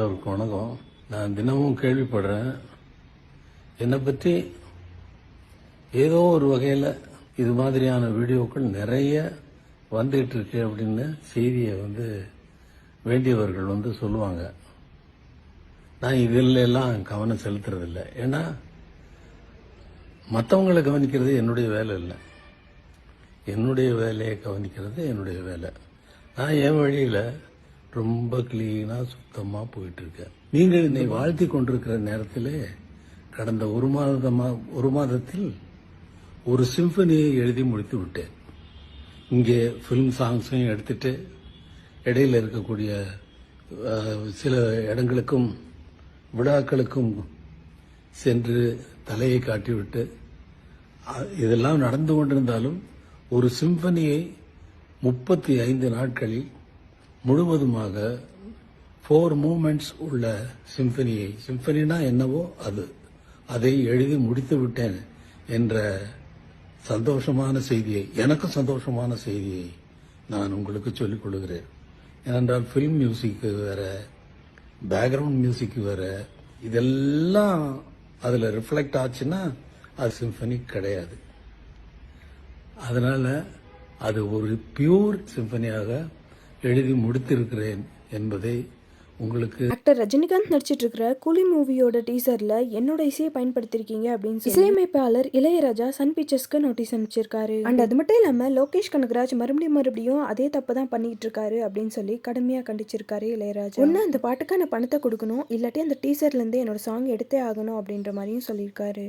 எல்லோருக்கும் வணக்கம். நான் தினமும் கேள்விப்படுறேன். என்னை பற்றி ஏதோ ஒரு வகையில் இது மாதிரியான வீடியோக்கள் நிறைய வந்துகிட்டு இருக்கு அப்படின்னு செய்தியை வந்து வேண்டியவர்கள் வந்து சொல்லுவாங்க. நான் இதில் எல்லாம் கவனம் செலுத்துறதில்லை. ஏன்னா மற்றவங்களை கவனிக்கிறது என்னுடைய வேலை இல்லை. என்னுடைய வேலையை கவனிக்கிறது என்னுடைய வேலை. நான் என் வழியில் ரொம்ப கிளீனாக சுத்தமாக போயிட்டு இருக்கேன் நீங்கள் என்னை வாழ்த்தி கொண்டிருக்கிற நேரத்தில் கடந்த ஒரு மாதமா ஒரு மாதத்தில் ஒரு சிம்பனியை எழுதி முடித்து விட்டேன். இங்கே ஃபிலிம் சாங்ஸையும் எடுத்துட்டு இடையில இருக்கக்கூடிய சில இடங்களுக்கும் விழாக்களுக்கும் சென்று தலையை காட்டிவிட்டு இதெல்லாம் நடந்து கொண்டிருந்தாலும் ஒரு சிம்பனியை முப்பத்தி ஐந்து நாட்களில் முழுவதுமாக ஃபோர் மூமெண்ட்ஸ் உள்ள சிம்பனியை சிம்பனினா என்னவோ அது. அதை எழுதி முடித்து விட்டேன் என்ற சந்தோஷமான செய்தியை எனக்கு சந்தோஷமான செய்தியை நான் உங்களுக்கு சொல்லிக் கொள்கிறேன். ஏனென்றால் ஃபில்ம் மியூசிக்கு வேற பேக்ரவுண்ட் மியூசிக் வேற இதெல்லாம் அதில் ரிஃப்ளெக்ட் ஆச்சுன்னா அது சிம்பனி கிடையாது. அதனால அது ஒரு பியூர் சிம்பனியாக எழுதி முடித்திருக்கிறேன் என்பதை உங்களுக்கு ஆக்டர் ரஜினிகாந்த் நடிச்சிட்டு இருக்கிற கூலி மூவியோட டீசர்ல என்னோட இசையை பயன்படுத்திருக்கீங்க அப்படின்னு இசையமைப்பாளர் இளையராஜா சன் பிக்சர்ஸ்க்கு நோட்டீஸ் அனுப்பிச்சிருக்காரு. அண்ட் அது மட்டும் இல்லாம லோகேஷ் கனகராஜ் மறுபடியும் மறுபடியும் அதே தப்பு தான் பண்ணிட்டு இருக்காரு அப்படின்னு சொல்லி கடுமையா கண்டிச்சிருக்காரு இளையராஜா. ஒன்னு அந்த பாட்டுக்கான பணத்தை கொடுக்கணும் இல்லாட்டி அந்த டீசர்ல இருந்து என்னோட சாங் எடுத்தே ஆகணும் அப்படின்ற மாதிரியும் சொல்லியிருக்காரு.